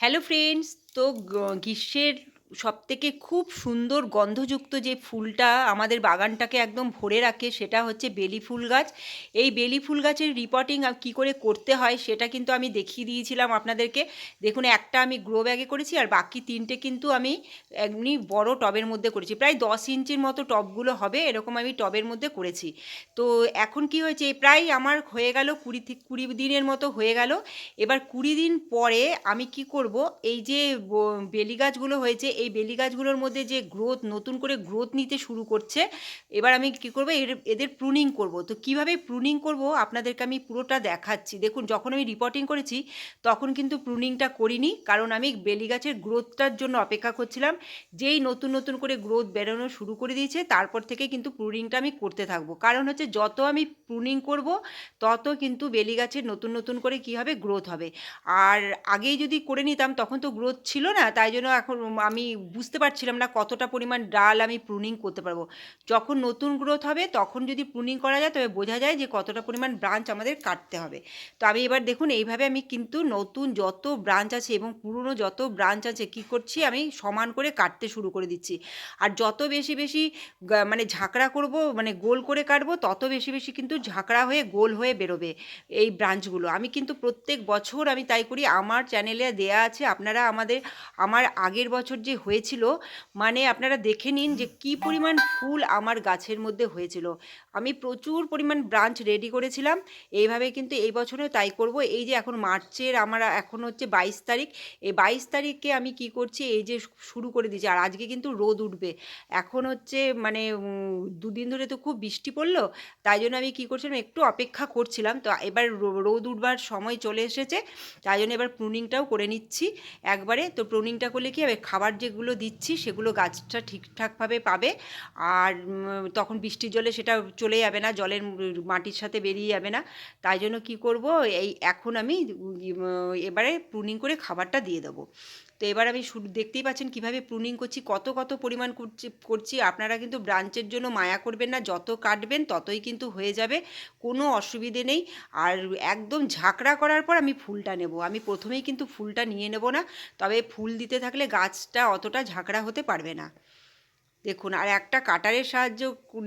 Hello friends তো গ্রীষ্মের সবথেকে খুব সুন্দর গন্ধযুক্ত যে ফুলটা আমাদের বাগানটাকে একদম ভরে রাখে সেটা হচ্ছে বেলি ফুল গাছ। এই বেলি ফুল গাছের রিপোর্টিং কী করে করতে হয় সেটা কিন্তু আমি দেখিয়ে দিয়েছিলাম আপনাদেরকে। দেখুন, একটা আমি গ্রো ব্যাগে করেছি আর বাকি তিনটে কিন্তু আমি এমনি বড় টবের মধ্যে করেছি। প্রায় দশ ইঞ্চির মতো টবগুলো হবে, এরকম আমি টবের মধ্যে করেছি। তো এখন কি হয়েছে, প্রায় আমার হয়ে গেল কুড়ি থেকে কুড়ি দিনের মতো হয়ে গেল। এবার কুড়ি দিন পরে আমি কি করব, এই যে বেলি গাছগুলো হয়েছে এই বেলি গাছগুলোর মধ্যে যে গ্রোথ নতুন করে গ্রোথ নিতে শুরু করছে, এবার আমি কি করব? এর, এদের প্রুনিং করব। তো কীভাবে প্রুনিং করব? আপনাদেরকে আমি পুরোটা দেখাচ্ছি। দেখুন, যখন আমি রিপোর্টিং করেছি, তখন কিন্তু প্রুনিংটা করিনি, কারণ আমি বেলি গাছের গ্রোথটার জন্য অপেক্ষা করছিলাম। যেই নতুন নতুন করে গ্রোথ বেরোনো শুরু করে দিয়েছে, তারপর থেকে কিন্তু প্রুনিংটা আমি করতে থাকব। কারণ হচ্ছে, যত আমি প্রুনিং করব, তত কিন্তু বেলি গাছের নতুন নতুন করে কী হবে? গ্রোথ হবে। আর আগেই যদি করে নিতাম, তখন তো গ্রোথ ছিল না, তাই জন্য এখন আমি বুঝতে পারছিলাম না কতটা পরিমাণ ডাল আমি প্রুনিং করতে পারব। যখন নতুন গ্রোথ হবে, তখন যদি প্রুনিং করা যায়, তবে বোঝা যায় যে কতটা পরিমাণ ব্রাঞ্চ আমাদের কাটতে হবে। তো আমি এবার দেখুন, এইভাবে আমি কিন্তু নতুন যত ব্রাঞ্চ আছে এবং পুরনো যত ব্রাঞ্চ আছে, কি করছি? আমি সমান করে কাটতে শুরু করে দিচ্ছি। আর যত বেশি বেশি মানে ঝাঁকড়া করব মানে গোল করে কাটবো, তত বেশি বেশি কিন্তু ঝাঁকড়া হয়ে গোল হয়ে বেরোবে এই ব্রাঞ্চগুলো আমি কিন্তু প্রত্যেক বছর আমি তাই করি। আমার চ্যানেলে দেয়া আছে, আপনারা আমাদের, আমার আগের বছর যে হয়েছিল মানে আপনারা দেখে নিন যে কি পরিমাণ ফুল আমার গাছের মধ্যে হয়েছিল। আমি প্রচুর পরিমাণ ব্রাঞ্চ রেডি করেছিলাম, এইভাবে কিন্তু এই বছরেও তাই করব। এই যে এখন মার্চের আমার এখন হচ্ছে বাইশ তারিখ, এই বাইশ তারিখে আমি কি করছি, এই যে শুরু করে দিয়েছি। আর আজকে কিন্তু রোদ উঠবে। এখন হচ্ছে মানে দুদিন ধরে তো খুব বৃষ্টি পড়ল, তাই জন্য আমি কী করছিলাম, একটু অপেক্ষা করছিলাম। তো এবার রোদ উঠবার সময় চলে এসেছে, তাই জন্য এবার প্রুনিংটাও করে নিচ্ছি। একবারে তো প্রুনিংটা করলে কি হবে? খাবার যেগুলো দিচ্ছি সেগুলো গাছটা ঠিকঠাকভাবে পাবে। আর তখন বৃষ্টির জলে সেটা চলে যাবে না, জলের মাটির সাথে বেরিয়ে যাবে না। তাই জন্য কী করব, এই এখন আমি এবারে প্রুনিং করে খাবারটা দিয়ে দেবো। তো এবার আমি দেখতেই পাচ্ছেন কীভাবে প্রুনিং করছি, কত কত পরিমাণ করছি করছি। আপনারা কিন্তু ব্রাঞ্চের জন্য মায়া করবেন না, যত কাটবেন ততই কিন্তু হয়ে যাবে, কোনো অসুবিধে নেই। আর একদম ঝাঁকড়া করার পর আমি ফুলটা নেব। আমি প্রথমেই কিন্তু ফুলটা নিয়ে নেব না, তবে ফুল দিতে থাকলে গাছটা অতটা ঝাঁকড়া হতে পারবে না। দেখুন, আর একটা কাটারের সাহায্য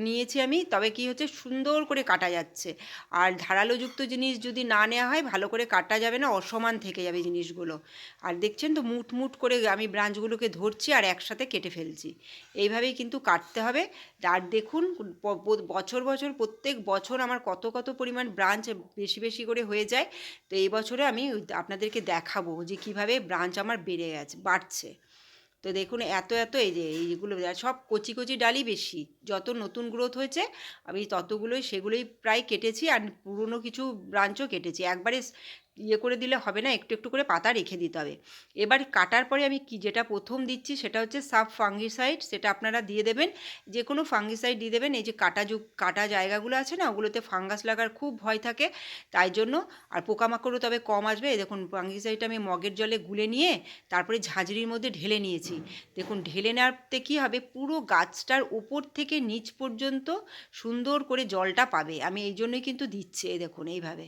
নিয়েছি আমি, তবে কি হচ্ছে সুন্দর করে কাটা যাচ্ছে। আর ধারালোযুক্ত জিনিস যদি না নেওয়া হয়, ভালো করে কাটা যাবে না, অসমান থেকে যাবে জিনিসগুলো। আর দেখছেন তো মুট মুট করে আমি ব্রাঞ্চগুলোকে ধরছি আর একসাথে কেটে ফেলছি। এইভাবেই কিন্তু কাটতে হবে। আর দেখুন বছর বছর, প্রত্যেক বছর আমার কত কত পরিমাণ ব্রাঞ্চ বেশি বেশি করে হয়ে যায়। তো এই বছরে আমি আপনাদেরকে দেখাবো যে কীভাবে ব্রাঞ্চ আমার বেড়ে গেছে, বাড়ছে। তো দেখুন, এত এত এই যে এইগুলো সব কচি কচি ডালই বেশি। যত নতুন গ্রোথ হয়েছে, আমি ততগুলোই, সেগুলোই প্রায় কেটেছি, আর পুরনো কিছু ব্রাঞ্চও কেটেছি। একবারে ইয়ে করে দিলে হবে না, একটু একটু করে পাতা রেখে দিতে হবে। এবার কাটার পরে আমি কি যেটা প্রথম দিচ্ছি সেটা হচ্ছে সাব ফাঙ্গিসাইড সেটা আপনারা দিয়ে দেবেন। যে কোনো ফাঙ্গিসাইড দিয়ে দেবেন, এই যে কাটা যুগ, কাটা জায়গাগুলো আছে না, ওগুলোতে ফাঙ্গাস লাগার খুব ভয় থাকে। তাই জন্য, আর পোকামাকড়ও তবে কম আসবে। দেখুন ফাঙ্গিসাইডটা আমি মগের জলে গুলে নিয়ে, তারপরে ঝাঁঝরির মধ্যে ঢেলে নিয়েছি। দেখুন, ঢেলে নেওয়াতে কী হবে? পুরো গাছটার উপর থেকে নিচ পর্যন্ত সুন্দর করে জলটা পাবে। আমি এই জন্যই কিন্তু দিচ্ছি, এই দেখুন, এইভাবে।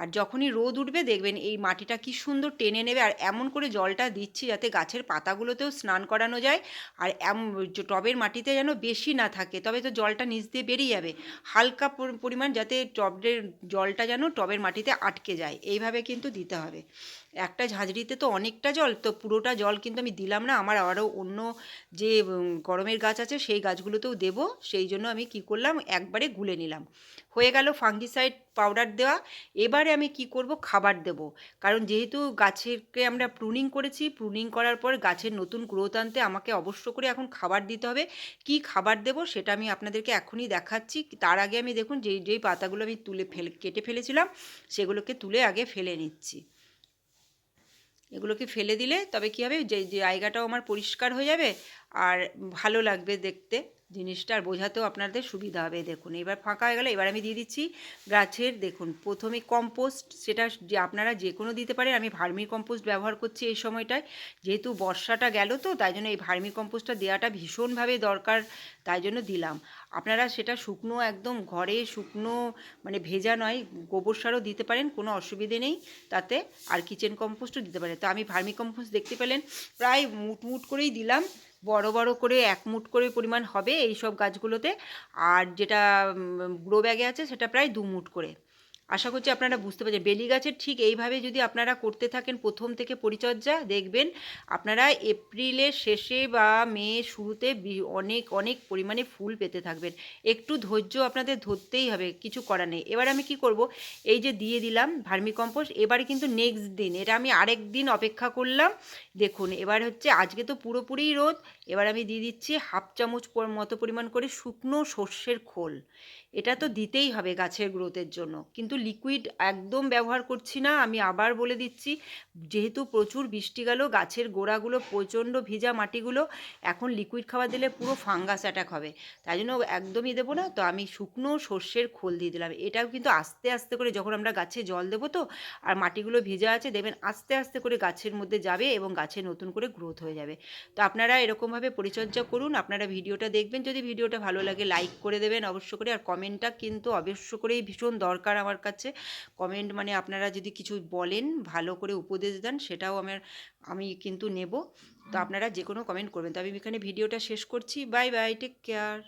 আর যখনই রোদ উঠবে দেখবেন এই মাটিটা কি সুন্দর টেনে নেবে আর এমন করে জলটা দিচ্ছি যাতে গাছের পাতাগুলোতেও স্নান করানো যায় আর এম টবের মাটিতে যেন বেশি না থাকে, তবে তো জলটা নিচ দিয়ে বেরিয়ে যাবে। হালকা পরিমাণ যাতে টবের জলটা যেন টবের মাটিতে আটকে যায়, এইভাবে কিন্তু দিতে হবে। একটা ঝাঁঝরিতে তো অনেকটা জল, তো পুরোটা জল কিন্তু আমি দিলাম না, আমার আরও অন্য যে গরমের গাছ আছে সেই গাছগুলোতেও দেবো, সেই জন্য আমি কি করলাম, একবারে গুলে নিলাম। হয়ে গেল ফাঙ্গিসাইড পাউডার দেওয়া। এবারে আমি কি করব? খাবার দেব। কারণ যেহেতু গাছেরকে আমরা প্রুনিং করেছি প্রুনিং করার পর গাছের নতুন গ্রোথ আনতে আমাকে অবশ্য করে এখন খাবার দিতে হবে। কি খাবার দেব সেটা আমি আপনাদেরকে এখনই দেখাচ্ছি। তার আগে আমি দেখুন যেই যেই পাতাগুলো আমি তুলে ফেলে, কেটে ফেলেছিলাম, সেগুলোকে তুলে আগে ফেলে নিচ্ছি। এগুলোকে ফেলে দিলে তবে কী হবে? যে জায়গাটাও আমার পরিষ্কার হয়ে যাবে আর ভালো লাগবে দেখতে। জিনিসটা আর বোঝাতেও আপনাদের সুবিধা হবে, দেখুন। এবার ফাঁকা হয়ে গেলে, এবার আমি দিয়ে দিচ্ছি গাছের, দেখুন, প্রথমে কম্পোস্ট, সেটা যে আপনারা যে কোনো দিতে পারেন, আমি ভার্মি কম্পোস্ট ব্যবহার করছি এই সময়টায়। যেহেতু বর্ষাটা গেল তো, তাই জন্য এই ভার্মি কম্পোস্টটা দেওয়াটা ভীষণভাবে দরকার, তাই জন্য দিলাম। আপনারা সেটা শুকনো, একদম ঘরে শুকনো মানে ভেজা নয়, গোবর সারও দিতে পারেন, কোনো অসুবিধে নেই। তাতে আর কিচেন কম্পোস্টও দিতে পারেন। তো আমি ভার্মি কম্পোস্ট দেখতে পেলেন, প্রায় মুট মুট করেই দিলাম। বড় বড় করে এক মুট করে পরিমাণ হবে এই সব গাছগুলোতে। আর যেটা গ্রো ব্যাগে আছে সেটা প্রায় দু মুট করে। আশা করছি আপনারা বুঝতে পারছেন। বেলি গাছের ঠিক এইভাবে যদি আপনারা করতে থাকেন, প্রথম থেকে পরিচর্যা, দেখবেন আপনারা এপ্রিলের শেষে বা মে শুরুতে অনেক অনেক পরিমাণে ফুল পেতে থাকবেন। একটু ধৈর্য আপনাদের ধরতেই হবে, কিছু করার নেই। এবার আমি কি করব? এই যে দিয়ে দিলাম ভার্মি কম্পোস্ট এবারে কিন্তু নেক্সট দিন, এটা আমি আরেক দিন অপেক্ষা করলাম। দেখুন, এবার হচ্ছে আজকে তো পুরোপুরি রোদ, এবার আমি দিয়ে দিচ্ছি হাফ চামচ মতো পরিমাণ করে শুকনো সর্ষের খোল। এটা তো দিতেই হবে গাছের গ্রোথের জন্য। কিন্তু লিকুইড একদম ব্যবহার করছি না, আমি আবার বলে দিচ্ছি, যেহেতু প্রচুর বৃষ্টি গেল, গাছের গোড়াগুলো প্রচণ্ড ভিজা মাটিগুলো, এখন লিকুইড খাবার দিলে পুরো ফাঙ্গাস অ্যাটাক হবে। তাই জন্য একদমই দেবো না, তো আমি শুকনো সর্ষের খোল দিয়ে দিলাম। এটাও কিন্তু আস্তে আস্তে করে যখন আমরা গাছে জল দেবো তো, আর মাটিগুলো ভিজা আছে দেবেন আস্তে আস্তে করে গাছের মধ্যে যাবে এবং গাছে নতুন করে গ্রোথ হয়ে যাবে। তো আপনারা এরকমভাবে পরিচর্যা করুন, আপনারা ভিডিওটা দেখবেন, যদি ভিডিওটা ভালো লাগে লাইক করে দেবেন অবশ্য করে, আর কমেন্টটা কিন্তু অবশ্য করেই ভীষণ দরকার আমার কাছে। কমেন্ট মানে আপনারা যদি কিছু বলেন ভালো করে উপদেশ দেন সেটাও আমার আমি কিন্তু নেব। তো আপনারা যে কোনো কমেন্ট করবেন। তো আমি এখানে ভিডিওটা শেষ করছি। Bye bye take care